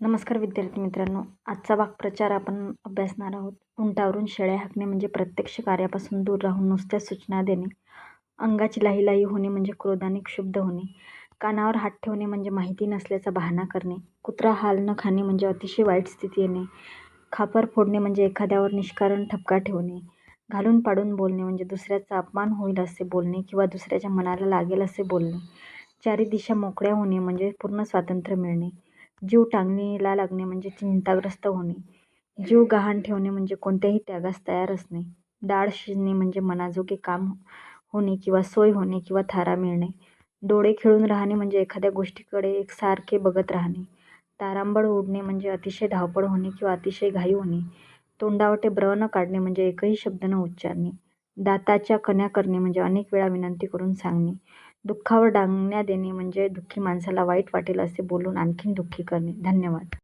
नमस्कार विद्यार्थी मित्रांनो. आजचा वाक्प्रचार आपण अभ्यासणार आहोत. उंटावरून शेळ्या हाकणे म्हणजे प्रत्यक्ष कार्यापासून दूर राहून नुसत्या सूचना देणे. अंगाची लाहीलाही होणे म्हणजे क्रोधाने क्षुब्ध होणे. कानावर हात ठेवणे म्हणजे माहिती नसल्याचा बहाणा करणे. कुत्रा हाल न खाणे म्हणजे अतिशय वाईट स्थिती येणे. खापर फोडणे म्हणजे एखाद्यावर निष्कारण ठपका ठेवणे. घालून पाडून बोलणे म्हणजे दुसऱ्याचा अपमान होईल असे बोलणे किंवा दुसऱ्याच्या मनाला लागेल असे बोलणे. चारी दिशा मोकळ्या होणे म्हणजे पूर्ण स्वातंत्र्य मिळणे. जीव टांगणीला लागणे म्हणजे चिंताग्रस्त होणे. जीव गहाण ठेवणे म्हणजे कोणत्याही त्यागास तयार असणे डाळ शिजणे म्हणजे मनाजोगे काम होणे किंवा सोय होणे किंवा थारा मिळणे. डोळे खिळून राहणे म्हणजे एखाद्या गोष्टीकडे एकसारखे बघत राहणे. तारांबळ उडणे म्हणजे अतिशय धावपळ होणे किंवा अतिशय घाई होणे. तोंडावटे ब्र न काढणे म्हणजे एकही शब्द न उच्चारणे. दाताच्या कण्या करणे म्हणजे अनेक वेळा विनंती करून सांगणे. दुःखावर डांगण्या देणे म्हणजे दुःखी माणसाला वाईट वाटेल असे बोलून आणखीन दुःखी करणे. धन्यवाद.